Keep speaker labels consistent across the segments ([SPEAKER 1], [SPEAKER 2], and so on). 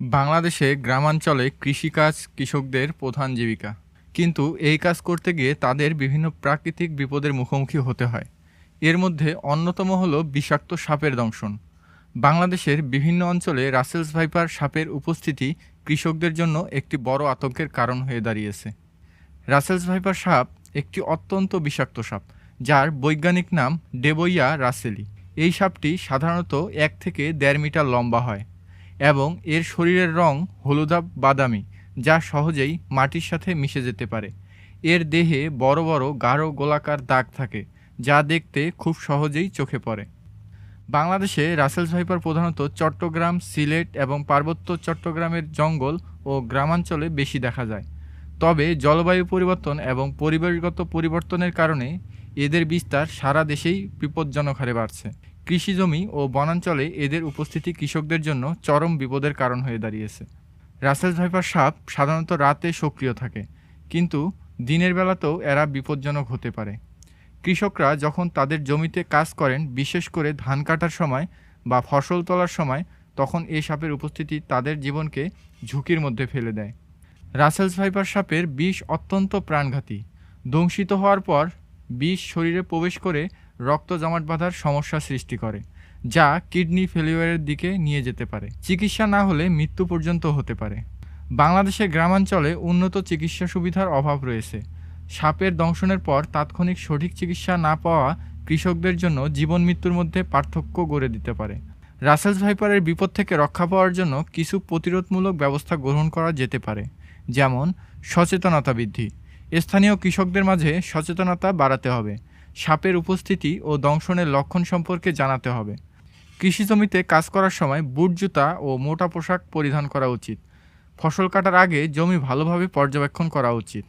[SPEAKER 1] বাংলাদেশে গ্রামাঞ্চলে কৃষিকাজ কৃষকদের প্রধান জীবিকা। কিন্তু এই কাজ করতে গিয়ে তাদের বিভিন্ন প্রাকৃতিক বিপদের মুখোমুখি হতে হয়। এর মধ্যে অন্যতম হল বিষাক্ত সাপের দংশন। বাংলাদেশের বিভিন্ন অঞ্চলে রাসেলস ভাইপার সাপের উপস্থিতি কৃষকদের জন্য একটি বড় আতঙ্কের কারণ হয়ে দাঁড়িয়েছে। রাসেলস ভাইপার সাপ একটি অত্যন্ত বিষাক্ত সাপ, যার বৈজ্ঞানিক নাম ডেবইয়া রাসেলি। এই সাপটি সাধারণত এক থেকে দেড় মিটার লম্বা হয়। এবং এর শরীরের রং হলুদাভ বাদামি, যা সহজেই মাটির সাথে মিশে যেতে পারে। এর দেহে বড় বড় গাঢ় গোলাকার দাগ থাকে, যা দেখতে খুব সহজেই চোখে পড়ে। বাংলাদেশে রাসেলস ভাইপার প্রধানত চট্টগ্রাম, সিলেট এবং পার্বত্য চট্টগ্রামের জঙ্গল ও গ্রামাঞ্চলে বেশি দেখা যায়। তবে জলবায়ু পরিবর্তন এবং পরিবেশগত পরিবর্তনের কারণে এদের বিস্তার সারা দেশেই বিপজ্জনক হারে বাড়ছে। কৃষিজমি ও বনাঞ্চলে এদের উপস্থিতি কৃষকদের জন্য চরম বিপদের কারণ হয়ে দাঁড়িয়েছে। রাসেলস ভাইপার সাপ সাধারণত রাতে সক্রিয় থাকে, কিন্তু দিনের বেলাতেও এরা বিপজ্জনক হতে পারে। কৃষকরা যখন তাদের জমিতে কাজ করেন, বিশেষ করে ধান কাটার সময় বা ফসল তোলার সময়, তখন এই সাপের উপস্থিতি তাদের জীবনকে ঝুঁকির মধ্যে ফেলে দেয়। রাসেলস ভাইপার সাপের বিষ অত্যন্ত প্রাণঘাতী। দংশিত হওয়ার পর বিষ শরীরে প্রবেশ করে রক্ত জমাট বাঁধার সমস্যা সৃষ্টি করে, যা কিডনি ফেলিওয়ারের দিকে নিয়ে যেতে পারে। চিকিৎসা না হলে মৃত্যু পর্যন্ত হতে পারে। বাংলাদেশের গ্রামাঞ্চলে উন্নত চিকিৎসা সুবিধার অভাব রয়েছে। সাপের দংশনের পর তাৎক্ষণিক সঠিক চিকিৎসা না পাওয়া কৃষকদের জন্য জীবন মৃত্যুর মধ্যে পার্থক্য গড়ে দিতে পারে। রাসেলস ভাইপারের বিপদ থেকে রক্ষা পাওয়ার জন্য কিছু প্রতিরোধমূলক ব্যবস্থা গ্রহণ করা যেতে পারে, যেমন সচেতনতা বৃদ্ধি। স্থানীয় কৃষকদের মাঝে সচেতনতা বাড়াতে হবে। সাপের উপস্থিতি ও দংশনের লক্ষণ সম্পর্কে জানাতে হবে। কৃষি জমিতে কাজ করার সময় বুট জুতা ও মোটা পোশাক পরিধান করা উচিত। ফসল কাটার আগে জমি ভালোভাবে পর্যবেক্ষণ করা উচিত।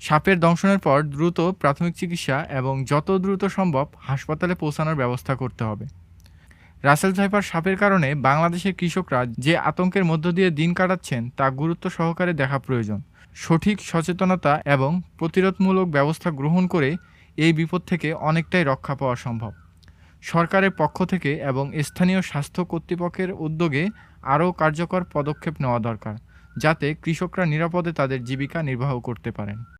[SPEAKER 1] সাপের দংশনের পর দ্রুত প্রাথমিক চিকিৎসা এবং যত দ্রুত সম্ভব হাসপাতালে পৌঁছানোর ব্যবস্থা করতে হবে। রাসেল ভাইপার সাপের কারণে বাংলাদেশের কৃষকরা যে আতঙ্কের মধ্য দিয়ে দিন কাটাচ্ছেন তা গুরুত্ব সহকারে দেখা প্রয়োজন। সঠিক সচেতনতা এবং প্রতিরোধমূলক ব্যবস্থা গ্রহণ করে এই বিপদ থেকে অনেকটাই রক্ষা পাওয়া সম্ভব। সরকারের পক্ষ থেকে এবং স্থানীয় স্বাস্থ্য কর্তৃপক্ষের উদ্যোগে আরও কার্যকর পদক্ষেপ নেওয়া দরকার, যাতে কৃষকরা নিরাপদে তাদের জীবিকা নির্বাহ করতে পারেন।